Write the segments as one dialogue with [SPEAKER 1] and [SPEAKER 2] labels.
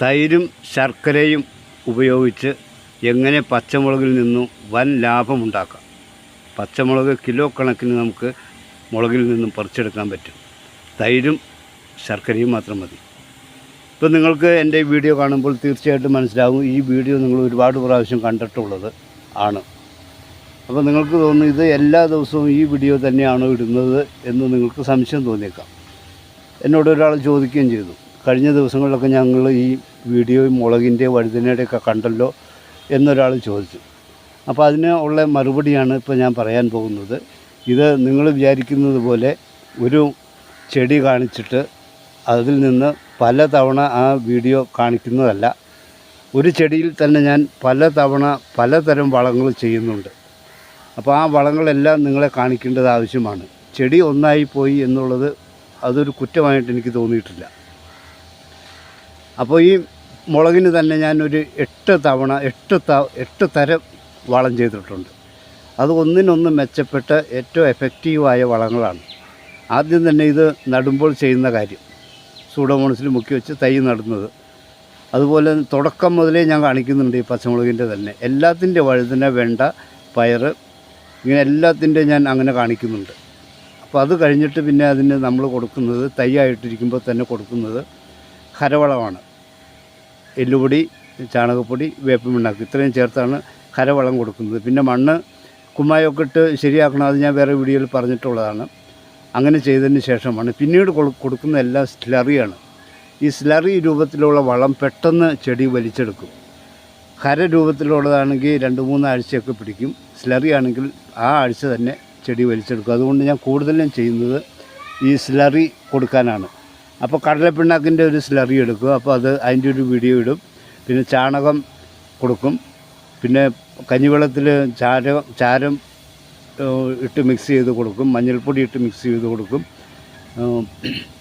[SPEAKER 1] തൈരും ശർക്കരയും ഉപയോഗിച്ച് എങ്ങനെ പച്ചമുളകിൽ നിന്നും വൻ ലാഭമുണ്ടാക്കാം? പച്ചമുളക് കിലോ കണക്കിന് നമുക്ക് മുളകിൽ നിന്നും പറിച്ചെടുക്കാൻ പറ്റും. തൈരും ശർക്കരയും മാത്രം മതി. ഇപ്പോൾ നിങ്ങൾക്ക് എന്റെ വീഡിയോ കാണുമ്പോൾ തീർച്ചയായിട്ടും മനസ്സിലാവും ഈ വീഡിയോ നിങ്ങൾ ഒരുപാട് പ്രാവശ്യം കണ്ടിട്ടുള്ളത് ആണ്. അപ്പോൾ നിങ്ങൾക്ക് തോന്നുന്നു ഇത് എല്ലാ ദിവസവും ഈ വീഡിയോ തന്നെയാണോ ഇടുന്നത് എന്ന് നിങ്ങൾക്ക് സംശയം തോന്നിയേക്കാം. എന്നോട് ഒരാൾ ചോദിക്കുകയും ചെയ്തു. കഴിഞ്ഞ ദിവസങ്ങളിലൊക്കെ ഞങ്ങൾ ഈ വീഡിയോ മുളകിന്റെ വഴുതനയുടെയൊക്കെ കണ്ടല്ലോ എന്നൊരാൾ ചോദിച്ചു. അപ്പോൾ അതിന് ഉള്ള മറുപടിയാണ് ഇപ്പോൾ ഞാൻ പറയാൻ പോകുന്നത്. ഇത് നിങ്ങൾ വിചാരിക്കുന്നത് പോലെ ഒരു ചെടി കാണിച്ചിട്ട് അതിൽ നിന്ന് പല തവണ ആ വീഡിയോ കാണിക്കുന്നതല്ല. ഒരു ചെടിയിൽ തന്നെ ഞാൻ പല തവണ പലതരം വളങ്ങൾ ചെയ്യുന്നുണ്ട്. അപ്പോൾ ആ വളങ്ങളെല്ലാം നിങ്ങളെ കാണിക്കേണ്ടത് ആവശ്യമാണ്. ചെടി ഒന്നായി പോയി എന്നുള്ളത് അതൊരു കുറ്റമായിട്ട് എനിക്ക് തോന്നിയിട്ടില്ല. അപ്പോൾ ഈ മുളകിന് തന്നെ ഞാനൊരു എട്ട് തവണ എട്ട് ത എട്ട് തരം വളം ചെയ്തിട്ടുണ്ട്. അത് ഒന്നിനൊന്ന് മെച്ചപ്പെട്ട ഏറ്റവും എഫക്റ്റീവായ വളങ്ങളാണ്. ആദ്യം തന്നെ ഇത് നടുമ്പോൾ ചെയ്യുന്ന കാര്യം. സൂഡോമോണസിൽ മുക്കി വെച്ച് തൈ നടുന്നത്. അതുപോലെ തുടക്കം മുതലേ ഞാൻ കാണിക്കുന്നുണ്ട് ഈ പച്ചമുളകിന്റെ തന്നെ. എല്ലാത്തിന്റെ വഴുതന വെണ്ട പയർ ഇങ്ങനെ എല്ലാത്തിന്റെ ഞാൻ അങ്ങനെ കാണിക്കുന്നുണ്ട്. അപ്പോൾ അത് കഴിഞ്ഞിട്ട് പിന്നെ അതിന് നമ്മൾ കൊടുക്കുന്നത് തൈ ആയിട്ടിരിക്കുമ്പോൾ തന്നെ കൊടുക്കുന്നത് ഹരവളമാണ്. എല്ലുപൊടി ചാണകപ്പൊടി വേപ്പിൻ പിണ്ണാക്ക് ഇത്രയും ചേർത്താണ് കരവളം കൊടുക്കുന്നത്. പിന്നെ മണ്ണ് കുമ്മായൊക്കെ ഇട്ട് ശരിയാക്കണം അത് ഞാൻ വേറെ വീഡിയോയിൽ പറഞ്ഞിട്ടുള്ളതാണ്. അങ്ങനെ ചെയ്തതിന് ശേഷമാണ്. പിന്നീട് കൊടു- കൊടുക്കുന്ന എല്ലാം സ്ലറിയാണ്. ഈ സ്ലറി രൂപത്തിലുള്ള വളം പെട്ടെന്ന് ചെടി വലിച്ചെടുക്കും. ഖര രൂപത്തിലുള്ളതാണെങ്കിൽ രണ്ട് മൂന്ന് ആഴ്ചയൊക്കെ പിടിക്കും. സ്ലറി ആണെങ്കിൽ ആ ആഴ്ച തന്നെ ചെടി വലിച്ചെടുക്കും. അതുകൊണ്ട് ഞാൻ കൂടുതലും ചെയ്യുന്നത് ഈ സ്ലറി കൊടുക്കാനാണ്. അപ്പോൾ കടലപ്പിണ്ണാക്കിന്റെ ഒരു സ്ലറി എടുക്കും. അപ്പോൾ അത് അതിന്റെ ഒരു വീഡിയോ ഇടും. പിന്നെ ചാണകം കൊടുക്കും. പിന്നെ കഞ്ഞിവെള്ളത്തിൽ ചാരം ചാരം ഇട്ട് മിക്സ് ചെയ്ത് കൊടുക്കും. മഞ്ഞൾപ്പൊടി ഇട്ട് മിക്സ് ചെയ്ത് കൊടുക്കും.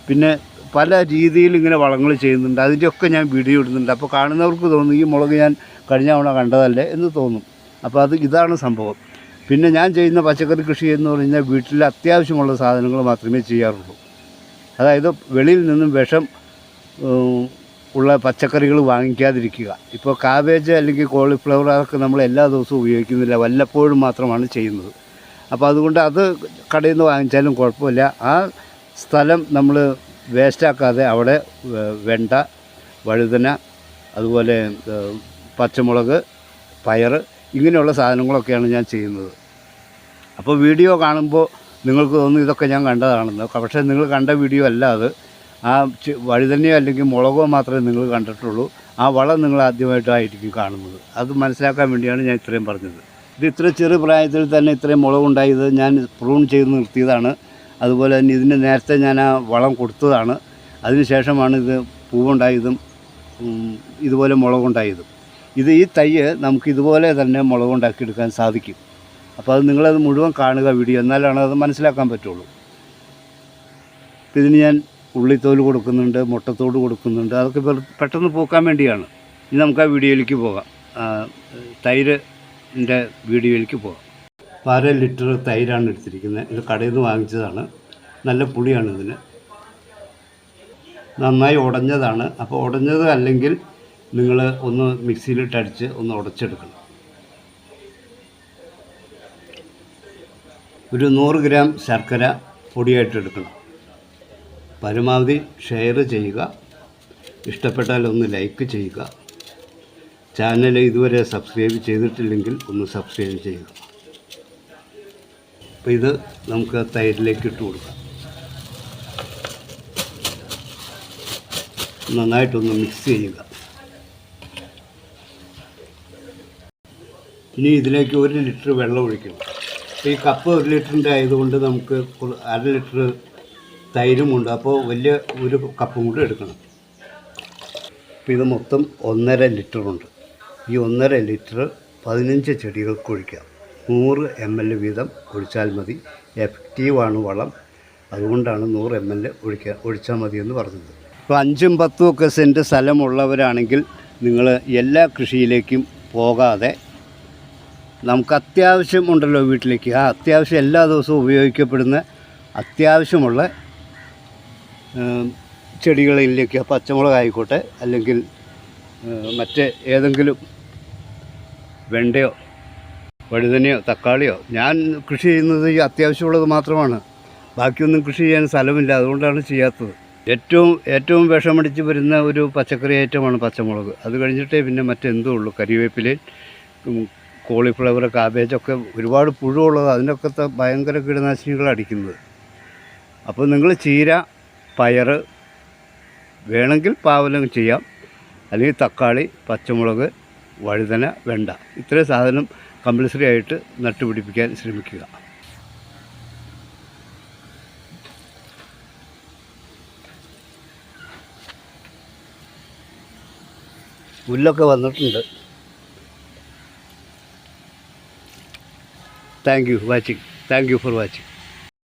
[SPEAKER 1] പിന്നെ പല രീതിയിൽ ഇങ്ങനെ വളങ്ങൾ ചെയ്യുന്നുണ്ട്. അതിന്റെയൊക്കെ ഞാൻ വീഡിയോ ഇടുന്നുണ്ട്. അപ്പോൾ കാണുന്നവർക്ക് തോന്നും ഈ മുളക് ഞാൻ കഴിഞ്ഞ തവണ കണ്ടതല്ലേ? എന്ന് തോന്നും. അപ്പോൾ അത് ഇതാണ് സംഭവം. പിന്നെ ഞാൻ ചെയ്യുന്ന പച്ചക്കറി കൃഷി എന്ന് പറഞ്ഞാൽ വീട്ടിൽ അത്യാവശ്യമുള്ള സാധനങ്ങൾ മാത്രമേ ചെയ്യാറുള്ളൂ. അതായത് വെളിയിൽ നിന്നും വിഷം ഉള്ള പച്ചക്കറികൾ വാങ്ങിക്കാതിരിക്കുക. ഇപ്പോൾ കാബേജ് അല്ലെങ്കിൽ കോളിഫ്ലവർ അതൊക്കെ നമ്മൾ എല്ലാ ദിവസവും ഉപയോഗിക്കുന്നില്ല. വല്ലപ്പോഴും മാത്രമാണ് ചെയ്യുന്നത്. അപ്പോൾ അതുകൊണ്ട് അത് കടയിൽ നിന്ന് വാങ്ങിച്ചാലും കുഴപ്പമില്ല. ആ സ്ഥലം നമ്മൾ വേസ്റ്റാക്കാതെ അവിടെ വെണ്ട വഴുതന അതുപോലെ പച്ചമുളക് പയർ ഇങ്ങനെയുള്ള സാധനങ്ങളൊക്കെയാണ് ഞാൻ ചെയ്യുന്നത്. അപ്പോൾ വീഡിയോ കാണുമ്പോൾ നിങ്ങൾക്ക് തോന്നും ഇതൊക്കെ ഞാൻ കണ്ടതാണെന്ന്. പക്ഷേ നിങ്ങൾ കണ്ട വീഡിയോ അല്ല അത്. ആ വഴുതനയോ അല്ലെങ്കിൽ മുളകോ മാത്രമേ നിങ്ങൾ കണ്ടിട്ടുള്ളൂ. ആ വളം നിങ്ങൾ ആദ്യമായിട്ടായിരിക്കും കാണുന്നത്. അത് മനസ്സിലാക്കാൻ വേണ്ടിയാണ് ഞാൻ ഇത്രയും പറഞ്ഞത്. ഇത് ഇത്ര ചെറു പ്രായത്തിൽ തന്നെ ഇത്രയും മുളകുണ്ടായത് ഞാൻ പ്രൂൺ ചെയ്ത് നിർത്തിയതാണ്. അതുപോലെ തന്നെ ഇതിന് നേരത്തെ ഞാൻ ആ വളം കൊടുത്തതാണ്. അതിനുശേഷമാണ് ഇത് പൂവുണ്ടായതും ഇതുപോലെ മുളകുണ്ടായതും. ഇത് ഈ തൈ നമുക്ക് ഇതുപോലെ തന്നെ മുളകുണ്ടാക്കിയെടുക്കാൻ സാധിക്കും. അപ്പോൾ അത് നിങ്ങളത് മുഴുവൻ കാണുക വീഡിയോ എന്നാലാണ് അത് മനസ്സിലാക്കാൻ പറ്റുള്ളൂ. ഇതിന് ഞാൻ ഉള്ളിത്തോൽ കൊടുക്കുന്നുണ്ട് മുട്ടത്തോട് കൊടുക്കുന്നുണ്ട് അതൊക്കെ പെട്ടെന്ന് പോക്കാൻ വേണ്ടിയാണ്. ഇനി നമുക്ക് ആ വീഡിയോയിലേക്ക് പോകാം. തൈരിന്റെ വീഡിയോയിലേക്ക് പോകാം. അപ്പോൾ അര ലിറ്റർ തൈരാണ് എടുത്തിരിക്കുന്നത്. ഇത് കടയിൽ നിന്ന് വാങ്ങിച്ചതാണ്. നല്ല പുളിയാണ് ഇതിന്. നന്നായി ഉടഞ്ഞതാണ്. അപ്പോൾ ഉടഞ്ഞത് അല്ലെങ്കിൽ നിങ്ങൾ ഒന്ന് മിക്സിയിലിട്ടടിച്ച് ഒന്ന് ഉടച്ചെടുക്കണം. ഒരു നൂറ് ഗ്രാം ശർക്കര പൊടിയായിട്ട് എടുക്കണം. പരമാവധി ഷെയർ ചെയ്യുക. ഇഷ്ടപ്പെട്ടാൽ ഒന്ന് ലൈക്ക് ചെയ്യുക. ചാനൽ ഇതുവരെ സബ്സ്ക്രൈബ് ചെയ്തിട്ടില്ലെങ്കിൽ ഒന്ന് സബ്സ്ക്രൈബ് ചെയ്യുക. അപ്പോൾ ഇത് നമുക്ക് തൈരിലേക്ക് ഇട്ട് കൊടുക്കാം. നന്നായിട്ടൊന്ന് മിക്സ് ചെയ്യുക. ഇനി ഇതിലേക്ക് ഒരു ലിറ്റർ വെള്ളം ഒഴിക്കണം. ഈ കപ്പ് ഒരു ലിറ്ററിന്റെ ആയതുകൊണ്ട് നമുക്ക് അര ലിറ്റർ തൈരുമുണ്ട്. അപ്പോൾ വലിയ ഒരു കപ്പും കൂടി എടുക്കണം. അപ്പോൾ ഇത് മൊത്തം ഒന്നര ലിറ്ററുണ്ട്. ഈ ഒന്നര ലിറ്റർ പതിനഞ്ച് ചെടികൾക്ക് ഒഴിക്കാം. നൂറ് എം എൽ വീതം ഒഴിച്ചാൽ മതി. എഫക്റ്റീവാണ് വളം. അതുകൊണ്ടാണ് നൂറ് എം എൽ ഒഴിക്കുക ഒഴിച്ചാൽ മതി എന്ന് പറഞ്ഞത്. ഇപ്പോൾ അഞ്ചും പത്തും ഒക്കെ സെന്റ് സ്ഥലമുള്ളവരാണെങ്കിൽ നിങ്ങൾ എല്ലാ കൃഷിയിലേക്കും പോകാതെ നമുക്ക് അത്യാവശ്യം ഉണ്ടല്ലോ വീട്ടിലേക്ക്. ആ അത്യാവശ്യം എല്ലാ ദിവസവും ഉപയോഗിക്കപ്പെടുന്ന അത്യാവശ്യമുള്ള ചെടികളിലേക്ക് പച്ചമുളക് ആയിക്കോട്ടെ അല്ലെങ്കിൽ മറ്റ് ഏതെങ്കിലും വെണ്ടയോ വഴുതനയോ തക്കാളിയോ. ഞാൻ കൃഷി ചെയ്യുന്നത് ഈ അത്യാവശ്യമുള്ളത് മാത്രമാണ്. ബാക്കിയൊന്നും കൃഷി ചെയ്യാൻ സ്ഥലമില്ല. അതുകൊണ്ടാണ് ചെയ്യാത്തത്. ഏറ്റവും ഏറ്റവും വിഷമടിച്ച് വരുന്ന ഒരു പച്ചക്കറി ഐറ്റമാണ് പച്ചമുളക്. അത് കഴിഞ്ഞിട്ടേ പിന്നെ മറ്റെന്തോ ഉള്ളൂ കരിവേപ്പിലയും കോളിഫ്ലവർ കാബേജൊക്കെ ഒരുപാട് പുഴുവുള്ളത്. അതിനൊക്കെ ഭയങ്കര കീടനാശിനികൾ അടിക്കുന്നത്. അപ്പോൾ നിങ്ങൾ ചീര പയർ വേണമെങ്കിൽ പാവലം ചെയ്യാം. അല്ലെങ്കിൽ തക്കാളി പച്ചമുളക് വഴുതന വെണ്ട. ഇത്രയും സാധനം കമ്പൽസറി ആയിട്ട് നട്ടുപിടിപ്പിക്കാൻ ശ്രമിക്കുക. പുല്ലൊക്കെ വന്നിട്ടുണ്ട്. Thank you watching. Thank you for watching.